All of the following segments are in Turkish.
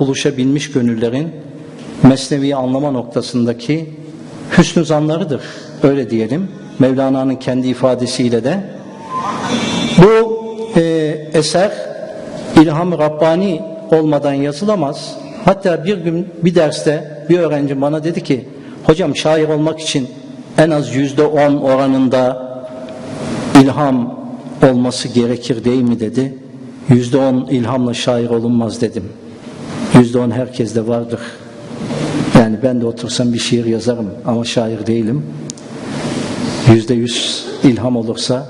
buluşabilmiş gönüllerin Mesnevi'yi anlama noktasındaki hüsnü zanlarıdır. Öyle diyelim. Mevlana'nın kendi ifadesiyle de. Bu e, eser ilham Rabbani olmadan yazılamaz. Hatta bir gün bir derste bir öğrenci bana dedi ki hocam şair olmak için en az yüzde on oranında ilham olması gerekir değil mi dedi. Yüzde on ilhamla şair olunmaz dedim. Yüzde on herkeste vardır. Yani ben de otursam bir şiir yazarım ama şair değilim. Yüzde yüz ilham olursa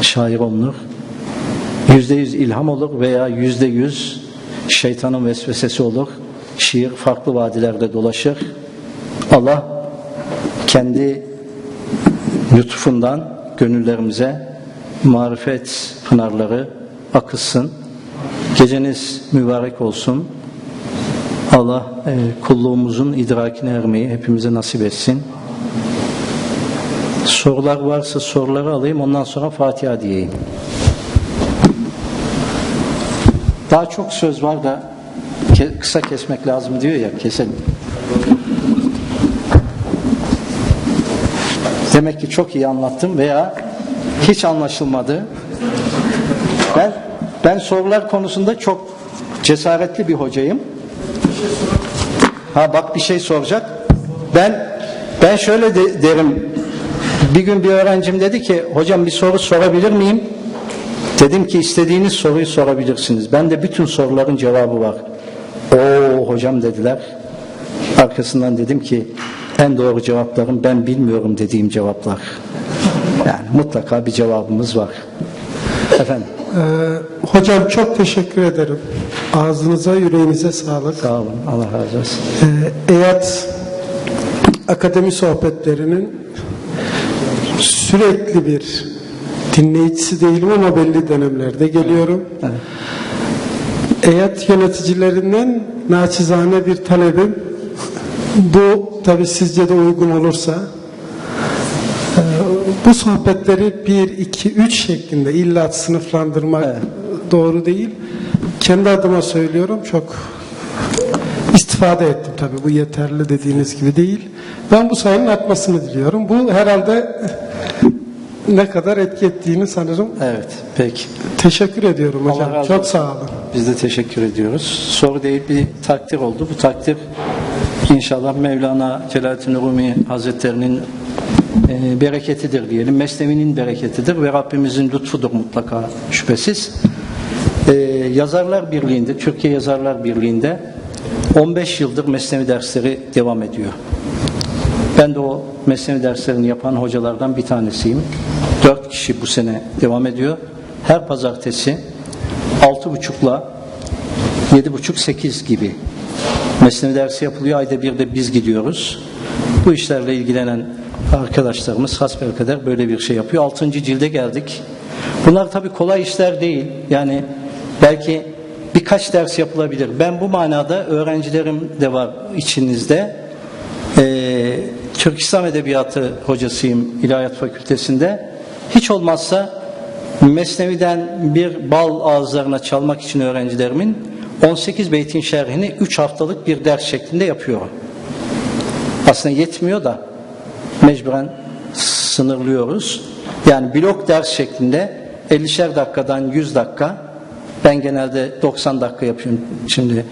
şair olunur. Yüzde yüz ilham olur veya yüzde yüz şeytanın vesvesesi olur. Şiir farklı vadilerde dolaşır. Allah kendi lütfundan gönüllerimize marifet pınarları akıtsın. Geceniz mübarek olsun. Allah e, kulluğumuzun idrakine ermeyi hepimize nasip etsin. Sorular varsa soruları alayım ondan sonra Fatiha diyeyim. Daha çok söz var da kısa kesmek lazım diyor ya keselim. Demek ki çok iyi anlattım veya hiç anlaşılmadı. Ben ben sorular konusunda çok cesaretli bir hocayım. Ha bak bir şey soracak. Ben ben şöyle de, derim. Bir gün bir öğrencim dedi ki hocam bir soru sorabilir miyim? Dedim ki istediğiniz soruyu sorabilirsiniz. Ben de bütün soruların cevabı var. Oo hocam dediler. Arkasından dedim ki en doğru cevaplarım ben bilmiyorum dediğim cevaplar. Yani mutlaka bir cevabımız var. Efendim Ee, hocam çok teşekkür ederim. Ağzınıza, yüreğinize sağlık. sağ olun. Allah razı olsun. Ee, EYAT Akademi Sohbetleri'nin sürekli bir dinleyicisi değilim ama belli dönemlerde geliyorum. EYAT yöneticilerinden naçizane bir talebim. Bu tabi sizce de uygun olursa bu sohbetleri 1, 2, 3 şeklinde illa sınıflandırmak doğru değil. Kendi adıma söylüyorum çok istifade ettim tabi bu yeterli dediğiniz gibi değil. Ben bu sayının artmasını diliyorum. Bu herhalde ne kadar etki ettiğini sanırım. Evet peki. Teşekkür ediyorum Allah hocam. Çok olsun. sağ olun. Biz de teşekkür ediyoruz. Soru değil bir takdir oldu. Bu takdir inşallah Mevlana Celaleddin Rumi Hazretlerinin e, bereketidir diyelim. Mesnevi'nin bereketidir ve Rabbimizin lütfudur mutlaka şüphesiz. E, Yazarlar Birliği'nde, Türkiye Yazarlar Birliği'nde 15 yıldır Mesnevi dersleri devam ediyor. Ben de o mesnevi derslerini yapan hocalardan bir tanesiyim. Dört kişi bu sene devam ediyor. Her pazartesi altı buçukla yedi buçuk sekiz gibi mesnevi dersi yapılıyor. Ayda bir de biz gidiyoruz. Bu işlerle ilgilenen arkadaşlarımız hasbelkader böyle bir şey yapıyor. Altıncı cilde geldik. Bunlar tabii kolay işler değil. Yani belki birkaç ders yapılabilir. Ben bu manada öğrencilerim de var içinizde. Ee, Türk İslam Edebiyatı hocasıyım İlahiyat Fakültesinde. Hiç olmazsa Mesnevi'den bir bal ağızlarına çalmak için öğrencilerimin 18 beytin şerhini 3 haftalık bir ders şeklinde yapıyorum. Aslında yetmiyor da mecburen sınırlıyoruz. Yani blok ders şeklinde 50'şer dakikadan 100 dakika ben genelde 90 dakika yapıyorum. Şimdi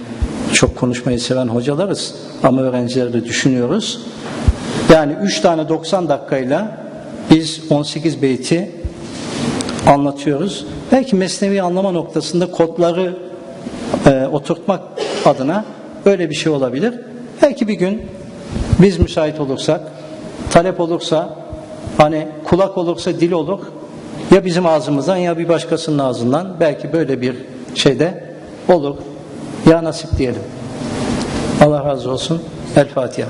çok konuşmayı seven hocalarız ama öğrencileri de düşünüyoruz. Yani 3 tane 90 dakikayla biz 18 beyti anlatıyoruz. Belki mesnevi anlama noktasında kodları e, oturtmak adına böyle bir şey olabilir. Belki bir gün biz müsait olursak, talep olursa, hani kulak olursa dil olur. Ya bizim ağzımızdan ya bir başkasının ağzından belki böyle bir şeyde olur. Ya nasip diyelim. Allah razı olsun. El Fatiha.